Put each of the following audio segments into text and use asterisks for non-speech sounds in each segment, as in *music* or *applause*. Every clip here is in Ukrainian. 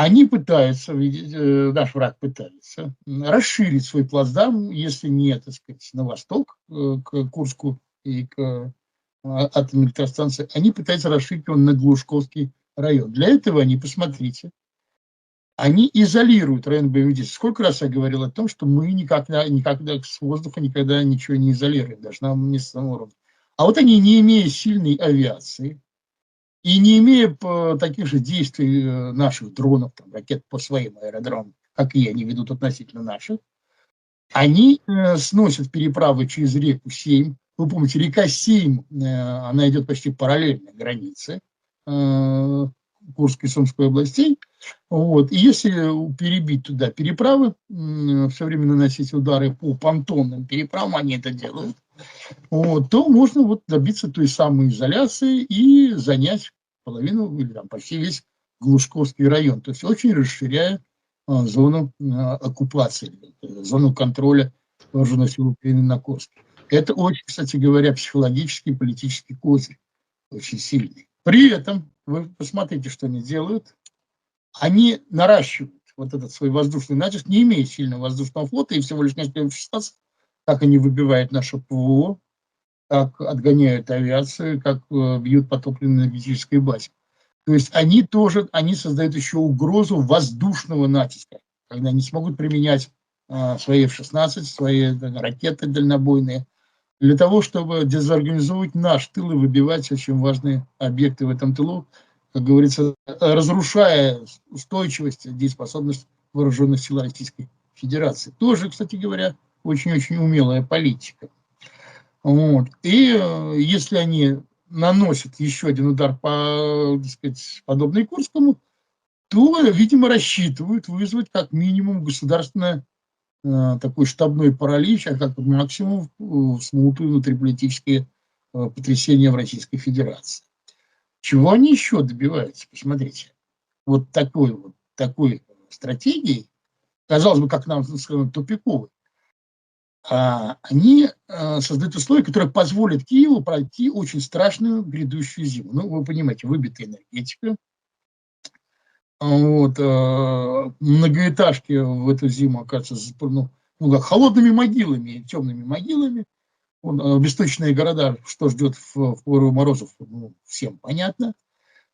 Они пытаются, э, наш враг пытается расширить свой плацдарм, если не, так сказать, на восток, э, к Курску и к атомной электростанции, они пытаются расширить его на Глушковский район. Для этого они, посмотрите, они изолируют район боевых действий. Сколько раз я говорил о том, что мы никогда, никогда с воздуха никогда ничего не изолируем, даже на местном уровне. А вот они, не имея сильной авиации и не имея таких же действий э, наших дронов, там, ракет по своим аэродромам, как и они ведут относительно наших, они э, сносят переправы через реку Сейм. Вы помните, река Сейм, э, она идет почти параллельно границе э, Курской и Сумской областей. Вот. И если перебить туда переправы, все время наносить удары по понтонным переправам, они это делают, вот, то можно вот добиться той самой изоляции и занять половину или там, почти весь Глушковский район. То есть очень расширяя а, зону а, оккупации, зону контроля вооруженных сил Украины на Курске. Это очень, кстати говоря, психологический, политический козырь, очень сильный. При этом вы посмотрите, что они делают. Они наращивают вот этот свой воздушный натиск, не имея сильного воздушного флота, и всего лишь несколько F-16, как они выбивают наше ПВО, как отгоняют авиацию, как э, бьют по топливно-энергетической базе. То есть они тоже, они создают еще угрозу воздушного натиска, когда они смогут применять э, свои F-16, свои э, ракеты дальнобойные, для того, чтобы дезорганизовать наш тыл и выбивать очень важные объекты в этом тылу, как говорится, разрушая устойчивость, дееспособность вооруженных сил Российской Федерации. Тоже, кстати говоря, очень-очень умелая политика. Вот. И э, если они наносят еще один удар по, так сказать, подобный Курскому, то, видимо, рассчитывают вызвать как минимум государственное Э, такой штабной паралич, а как максимум э, смутые внутриполитические э, потрясения в Российской Федерации. Чего они еще добиваются? Посмотрите. Вот такой вот такой стратегией, казалось бы, как нам сказано, тупиковой, они создают условия, которые позволят Киеву пройти очень страшную грядущую зиму. Ну, вы понимаете, выбитая энергетика, вот, э, многоэтажки в эту зиму, оказывается, ну, ну, как холодными могилами, темными могилами. Он, э, бесточные города, что ждет в, в пору морозов, ну, всем понятно.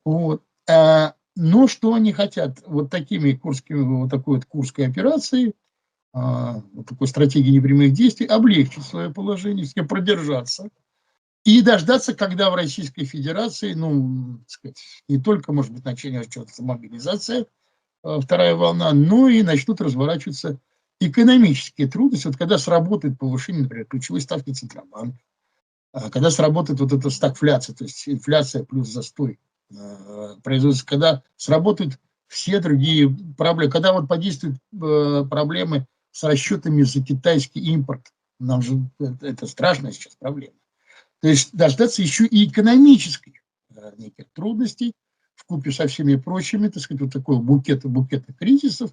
Вот. А, но что они хотят? Вот такими курскими, вот такой вот курской операцией, а, такой стратегией непрямых действий, облегчить свое положение, продержаться – и дождаться, когда в Российской Федерации, ну, сказать, не только, может быть, начнется мобилизация, э, вторая волна, но и начнут разворачиваться экономические трудности. Вот когда сработает повышение, например, ключевой ставки Центробанка, а когда сработает вот эта стагфляция, то есть инфляция плюс застой производства, когда сработают все другие проблемы, когда вот подействуют проблемы с расчетами за китайский импорт, нам же это страшная сейчас проблема. То есть дождаться еще и экономических э, неких трудностей, в купе со всеми прочими, так сказать, вот такой букет, букет кризисов,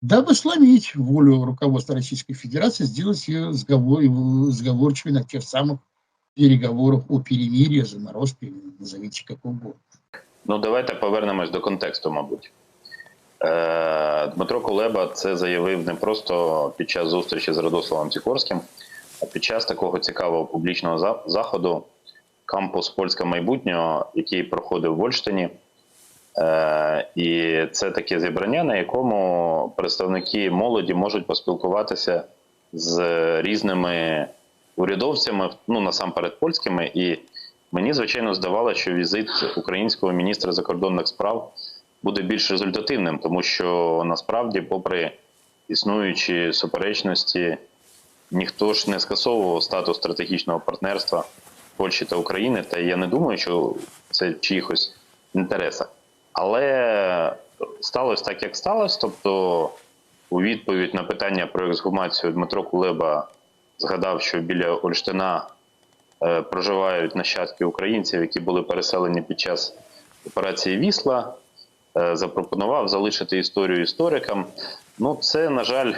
дабы сломить волю руководства Российской Федерации, сделать ее сговор, сговорчивой на тех самых переговорах о перемирии, заморозке, назовите как угодно. Ну, давайте повернемось до контексту, мабуть. Е, Дмитро Кулеба це заявив не просто під час зустрічі з Радославом Сікорським, під час такого цікавого публічного заходу кампус Польське майбутнього, який проходив в Ольштині. Е, і це таке зібрання, на якому представники молоді можуть поспілкуватися з різними урядовцями, ну насамперед польськими. І мені звичайно здавалося, що візит українського міністра закордонних справ буде більш результативним, тому що насправді, попри існуючі суперечності ніхто ж не скасовував статус стратегічного партнерства Польщі та України. Та я не думаю, що це в чиїхось інтересах. Але сталося так, як сталося. Тобто, у відповідь на питання про ексгумацію Дмитро Кулеба згадав, що біля Ольштина е, проживають нащадки українців, які були переселені під час операції Вісла. Е, запропонував залишити історію історикам. Ну, це, на жаль,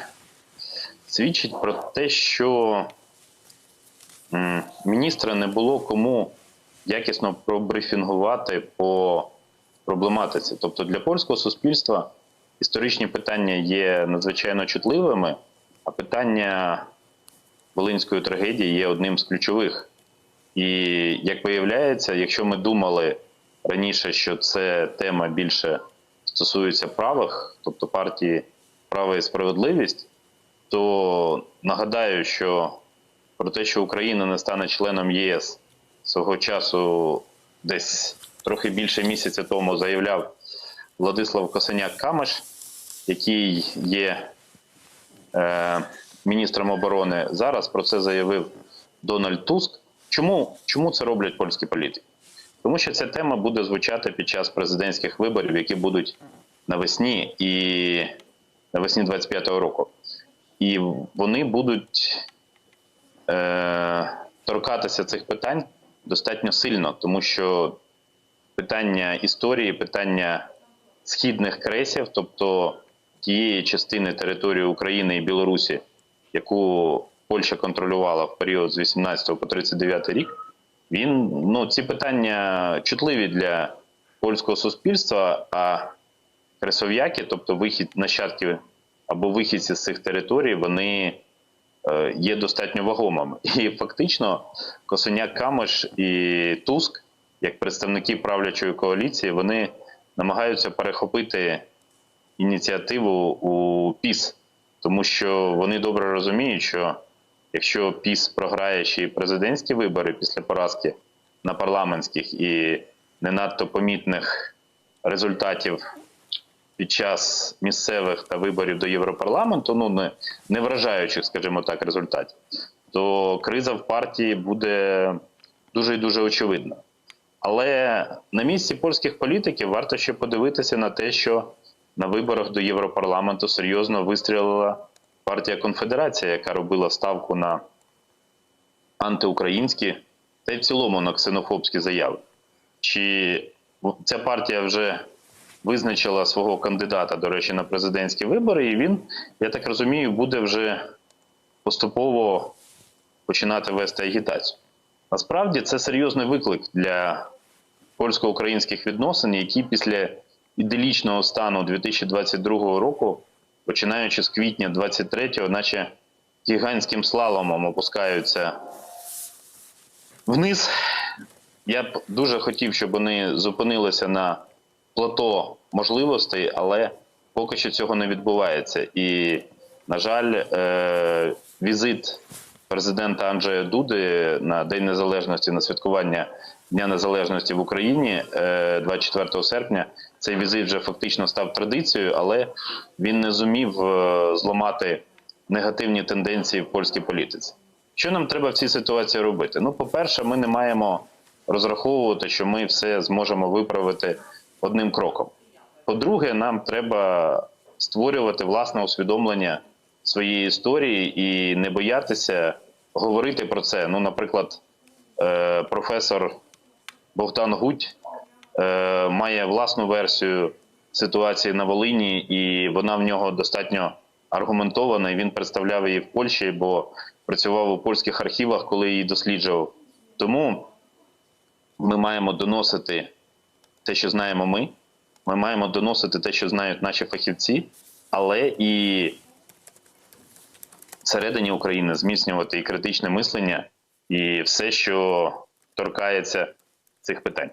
свідчить про те, що міністра не було кому якісно пробрифінгувати по проблематиці. Тобто для польського суспільства історичні питання є надзвичайно чутливими, а питання Волинської трагедії є одним з ключових. І як виявляється, якщо ми думали раніше, що це тема більше стосується правих, тобто партії Право і справедливість, то нагадаю, що про те, що Україна не стане членом ЄС свого часу, десь трохи більше місяця тому заявляв Владислав Косеняк Камеш, який є е, міністром оборони. Зараз про це заявив Дональд Туск. Чому, чому це роблять польські політики? Тому що ця тема буде звучати під час президентських виборів, які будуть навесні і навесні 25-го року. І вони будуть е, торкатися цих питань достатньо сильно, тому що питання історії, питання східних кресів, тобто тієї частини території України і Білорусі, яку Польща контролювала в період з 18 по 39 рік, він ну ці питання чутливі для польського суспільства. А кресов'яки, тобто вихід нащадків або вихідці з цих територій, вони е, є достатньо вагомими. *laughs* І фактично Косоняк Камиш і Туск, як представники правлячої коаліції, вони намагаються перехопити ініціативу у ПІС, тому що вони добре розуміють, що якщо ПІС програє ще й президентські вибори після поразки на парламентських і не надто помітних результатів під час місцевих та виборів до Європарламенту, ну не, не вражаючих, скажімо так, результатів, то криза в партії буде дуже і дуже очевидна. Але на місці польських політиків варто ще подивитися на те, що на виборах до Європарламенту серйозно вистрілила партія Конфедерація, яка робила ставку на антиукраїнські та й в цілому на ксенофобські заяви. Чи ця партія вже визначила свого кандидата, до речі, на президентські вибори, і він, я так розумію, буде вже поступово починати вести агітацію. Насправді це серйозний виклик для польсько-українських відносин, які після іделічного стану 2022 року, починаючи з квітня 23-го, наче гігантським слаломом опускаються вниз. Я б дуже хотів, щоб вони зупинилися на плато можливостей, але поки що цього не відбувається. І, на жаль, е- візит президента Анджея Дуди на День Незалежності на святкування Дня Незалежності в Україні е, 24 серпня. Цей візит вже фактично став традицією, але він не зумів е, зламати негативні тенденції в польській політиці. Що нам треба в цій ситуації робити? Ну, по-перше, ми не маємо розраховувати, що ми все зможемо виправити одним кроком. По-друге, нам треба створювати власне усвідомлення своєї історії і не боятися говорити про це. Ну, наприклад, е, професор Богдан Гудь е, має власну версію ситуації на Волині, і вона в нього достатньо аргументована. і Він представляв її в Польщі, бо працював у польських архівах, коли її досліджував. Тому ми маємо доносити те, що знаємо ми. Ми маємо доносити те, що знають наші фахівці, але і всередині України зміцнювати і критичне мислення, і все, що торкається цих питань.